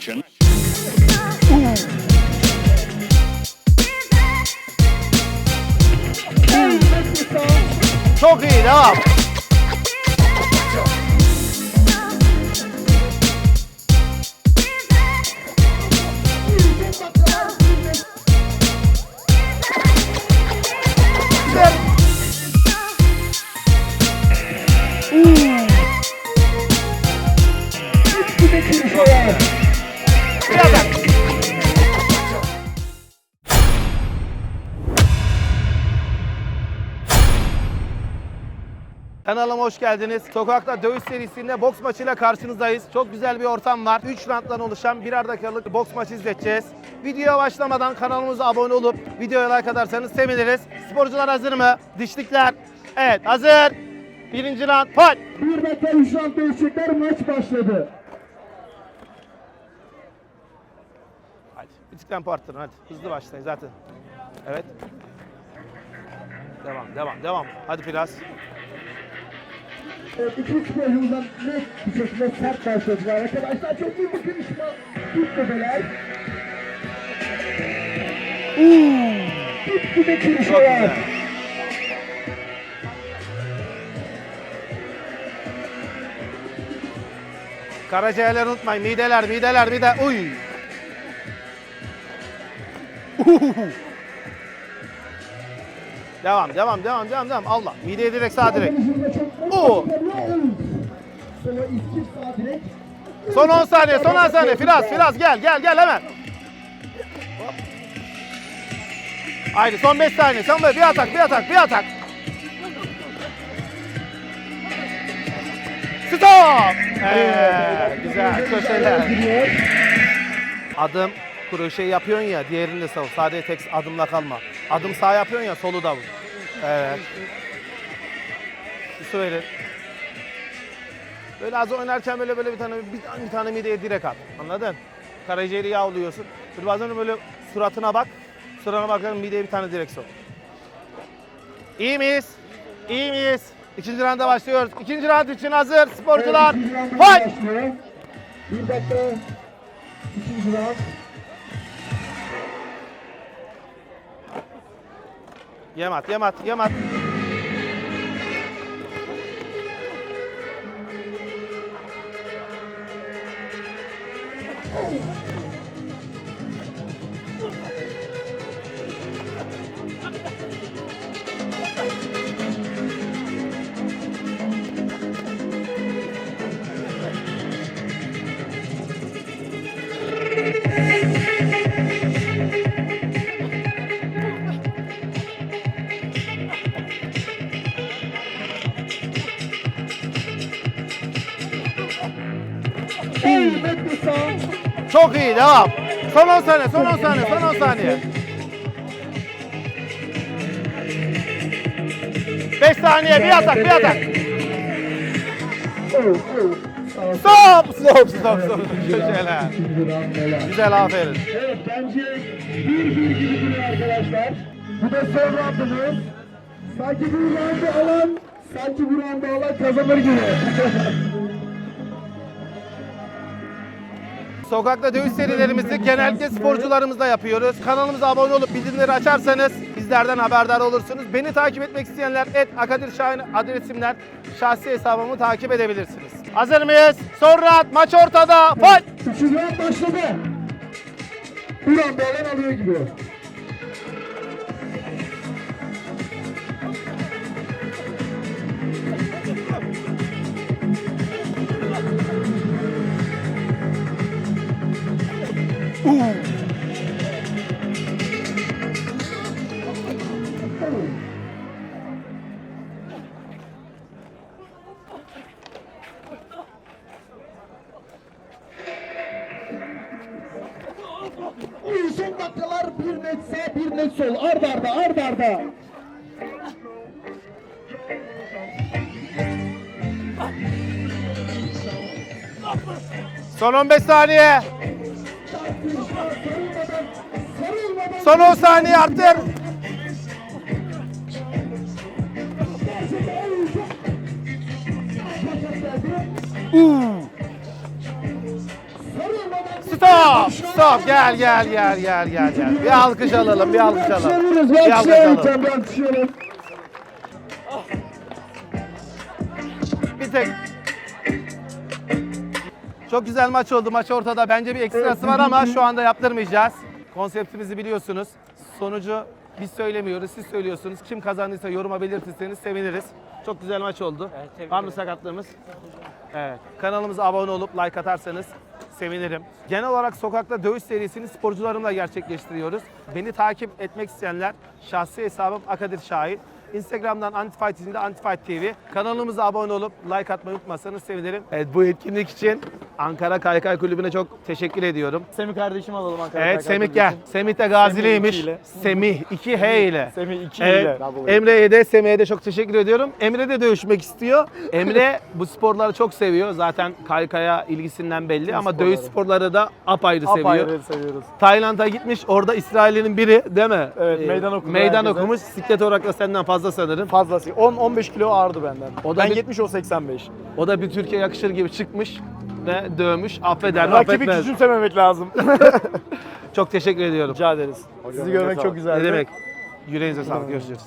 action. Çok iyi devam. Kanalıma hoş geldiniz. Sokakta dövüş serisinde boks maçıyla karşınızdayız. Çok güzel bir ortam var. 3 ranttan oluşan birer dakikalık boks maçı izleteceğiz. Videoya başlamadan kanalımıza abone olup videoya like atarsanız seviniriz. Sporcular hazır mı? Dişlikler. Evet hazır. Birinci rant. Fal. Bir dakika 3 rant dövüşecekler. Maç başladı. Hadi bir tık tempo arttırın hadi. Hızlı başlayın zaten. Evet. Devam devam devam. Hadi Pilas. 3 boyundan net bir şekilde sert karşıladılar arkadaşlar. Çok iyi bir kırışma tutmadılar. Tuttu ve kırışıyorlar. Karaciğerleri unutmayın. Mideler, mideler, mide. Uy. devam, devam, devam, devam, devam. Allah. Mideye direkt sağ direkt. Son 10 saniye, son 10 saniye. Firaz, Firaz gel, gel, gel hemen. Haydi son 5 saniye. Son bir atak, bir atak, bir atak. Stop! Evet, güzel, köşeler. Adım kroşe yapıyorsun ya, diğerini de savur. Sadece tek adımla kalma. Adım sağ yapıyorsun ya, solu da vur. Evet. Verin. Böyle az oynarken böyle böyle bir tane bir, bir tane mideye direkt at. Anladın? Karaciğeri yağlıyorsun. Bir bazen böyle suratına bak. Suratına bakarken mideye bir tane direkt sok. İyi miyiz? İyi miyiz? İkinci rounda başlıyoruz. İkinci round için hazır sporcular. Başlıyor. Bir dakika. İkinci round. Yemat, yemat, yemat. Evet, net bir sağ. Çok iyi, devam. Son 10 saniye, son 10 saniye, son 10 saniye. 5 saniye, bir atak, bir atak. Stop, stop, stop, stop. Mola. Güzel, aferin. Evet bence bir bir gibi arkadaşlar. Bu da son roundumuz. Sanki bu roundu alan, sanki bu roundu alan kazanır gibi. Sokakta dövüş serilerimizi genellikle sporcularımızla yapıyoruz. Kanalımıza abone olup bildirimleri açarsanız bizlerden haberdar olursunuz. Beni takip etmek isteyenler et Akadir Şahin adresimden şahsi hesabımı takip edebilirsiniz. Hazır mıyız? Son round, maç ortada. Fight! Üçüncü başladı. Roundu alan alıyor gibi. Son dakikalar bir net sağ bir net sol. Ard arda ard arda. Son 15 saniye. Son 10 saniye arttır. Stop! Stop. Gel, gel, gel, gel, gel, gel. Bir alkış alalım, bir alkış alalım. Bir alkış alalım. Bir tek. Çok güzel maç oldu. Maç ortada. Bence bir ekstrası var ama şu anda yaptırmayacağız. Konseptimizi biliyorsunuz. Sonucu biz söylemiyoruz, siz söylüyorsunuz. Kim kazandıysa yoruma belirtirseniz seviniriz. Çok güzel maç oldu. var mı sakatlığımız? Evet. Kanalımıza abone olup like atarsanız sevinirim. Genel olarak sokakta dövüş serisini sporcularımla gerçekleştiriyoruz. Beni takip etmek isteyenler şahsi hesabım Akadir Şahin. Instagram'dan Antifight izinde Antifight TV. Kanalımıza abone olup like atmayı unutmazsanız sevinirim. Evet bu etkinlik için Ankara Kaykay Kulübü'ne çok teşekkür ediyorum. Semih kardeşim alalım Ankara Evet Kaykay Semih gel. Kulübü'nün. Semih de Gaziliymiş. iki ile. Semih 2 H ile. Semih 2 Evet. ile. Emre'ye de Semih'e de çok teşekkür ediyorum. Emre de dövüşmek istiyor. Emre bu sporları çok seviyor. Zaten kaykaya ilgisinden belli ama sporları. dövüş sporları da apayrı seviyor. Apayrı seviyoruz. Tayland'a gitmiş. Orada İsrail'in biri değil mi? Ee, Evet, meydan okudu Meydan herkese. okumuş. Siklet olarak da senden fazla sanırım. Fazlası. 10-15 kilo ağırdı benden. O da ben bir- 70 o 85. O da bir Türkiye yakışır gibi çıkmış ve dövmüş. Affeder mi Rakibi affetmez. küçümsememek lazım. Çok teşekkür ediyorum. Rica ederiz. Sizi görmek çok güzeldi. Ne demek? Yüreğinize sağlık. Görüşürüz.